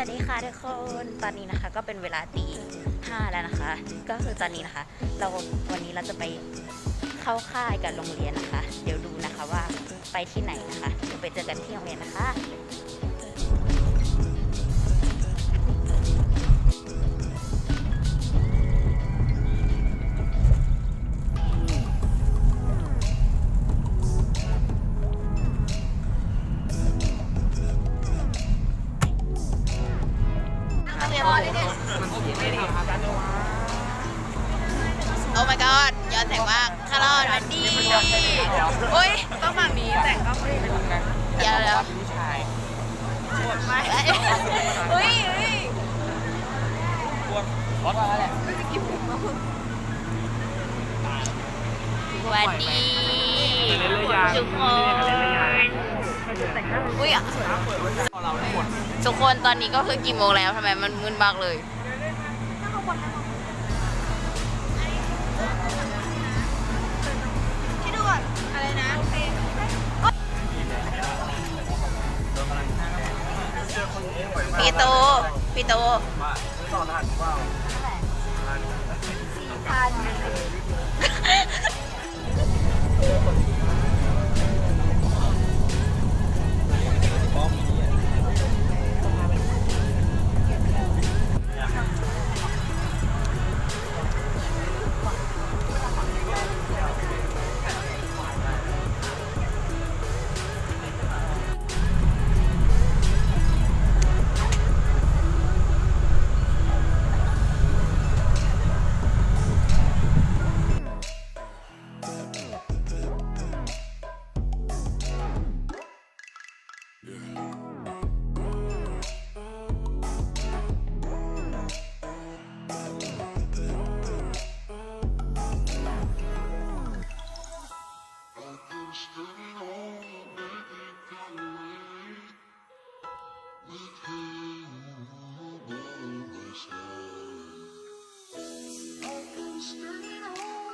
วัสดีค่ะทุกคนตอนนี้นะคะก็เป็นเวลาตีห้าแล้วนะคะ ก็คือตอนนี้นะคะ เราวันนี้เราจะไปเข้าค่ายกับโรงเรียนนะคะ เดี๋ยวดูนะคะว่าไปที่ไหนนะคะเดี๋ยวไปเจอกันที่โรงเรียนนะคะ โอ้ my god ย้อนแสงมากคารอนวันดีอุ้ยต้องฝั่งนี้แต่งก็ไม่เดี๋ยวเดี๋ยวผู้ชายปวดไม่อุ้ยอุ้ยพวกรถมาแหละวันดีเล่นเลยยางทุกคน เล่นเลยยางอุ้ยเราทั้งหมดทุกคนตอนนี้ก็คือกี่โมงแล้วทำไมมันมึนมากเลยที่ดูก่อนอะไรนะพี่โตพี่โตต่อ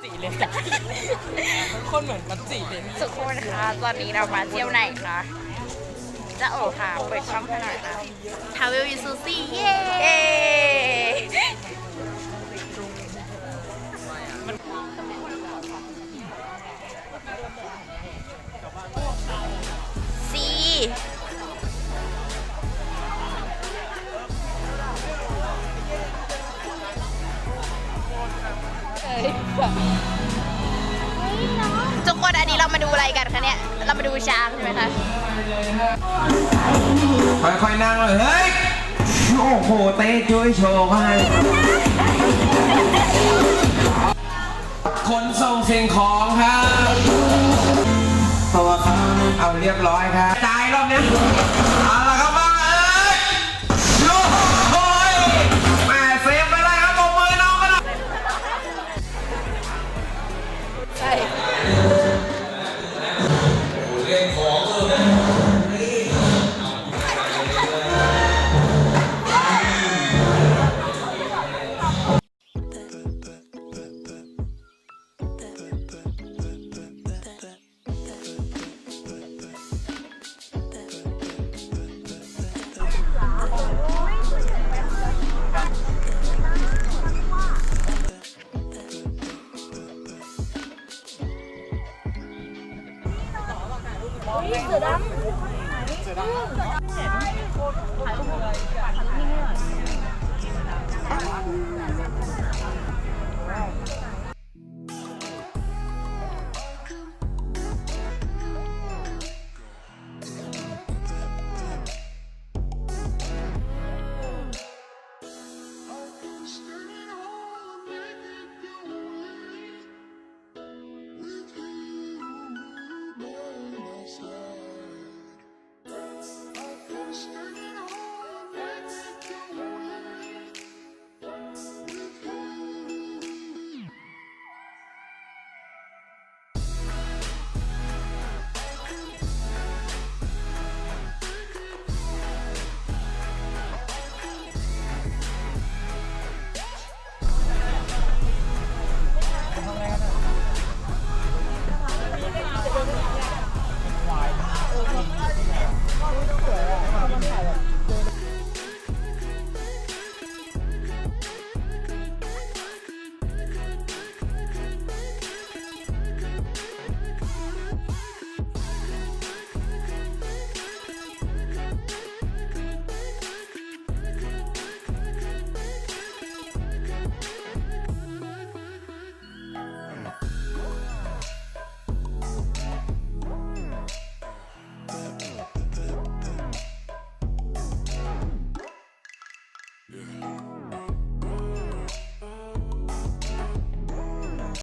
จีเลยคนเหมือนมัจจีเลยทุกคนคะตอนนี้เรามาเที่ยวไหนคะจะโอค่ะเปิดช่องให้หน่อยนะทาวเวลวิซูซี่เย้ซี ทุกคนอันนี้เรามาดูอะไรกันคะเนี่ย เรามาดูช้างใช่ไหมคะค่อยๆนั่งเลยเฮ้ยโอ้โหเต้ช่วยโชว์ให้คนส่งสิ่งของครับตัวเขาเอาเรียบร้อยครับตายรอบเนี้ย 哎，热死！的！